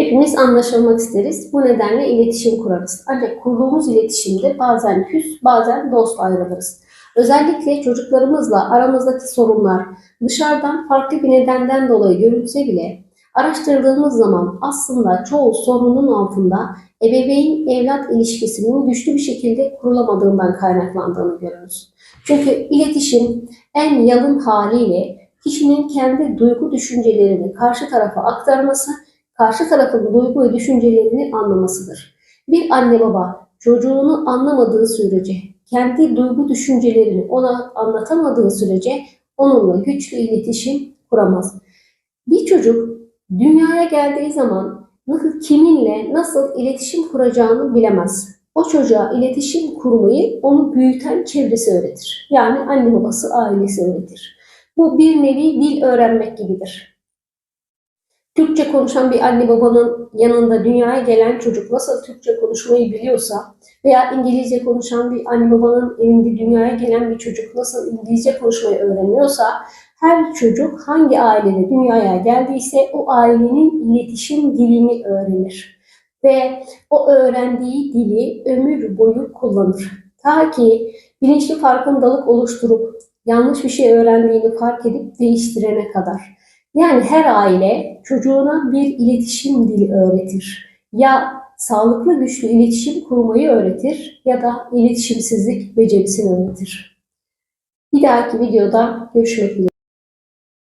Hepimiz anlaşılmak isteriz. Bu nedenle iletişim kurarız. Ancak kurduğumuz iletişimde bazen küs, bazen dost ayrılırız. Özellikle çocuklarımızla aramızdaki sorunlar dışarıdan farklı bir nedenden dolayı görülse bile araştırdığımız zaman aslında çoğu sorunun altında ebeveyn-evlat ilişkisinin güçlü bir şekilde kurulamadığından kaynaklandığını görürüz. Çünkü iletişim en yalın haliyle kişinin kendi duygu düşüncelerini karşı tarafa aktarması, karşı tarafın duygu ve düşüncelerini anlamasıdır. Bir anne baba çocuğunu anlamadığı sürece, kendi duygu düşüncelerini ona anlatamadığı sürece onunla güçlü iletişim kuramaz. Bir çocuk dünyaya geldiği zaman nasıl kiminle nasıl iletişim kuracağını bilemez. O çocuğa iletişim kurmayı onu büyüten çevresi öğretir. Yani anne babası, ailesi öğretir. Bu bir nevi dil öğrenmek gibidir. Türkçe konuşan bir anne babanın yanında dünyaya gelen çocuk nasıl Türkçe konuşmayı biliyorsa veya İngilizce konuşan bir anne babanın evinde dünyaya gelen bir çocuk nasıl İngilizce konuşmayı öğreniyorsa her çocuk hangi ailede dünyaya geldiyse o ailenin iletişim dilini öğrenir. Ve o öğrendiği dili ömür boyu kullanır. Ta ki bilinçli farkındalık oluşturup yanlış bir şey öğrendiğini fark edip değiştirene kadar. Yani her aile çocuğuna bir iletişim dili öğretir. Ya sağlıklı güçlü iletişim kurmayı öğretir ya da iletişimsizlik becerisini öğretir. Bir dahaki videoda görüşmek üzere.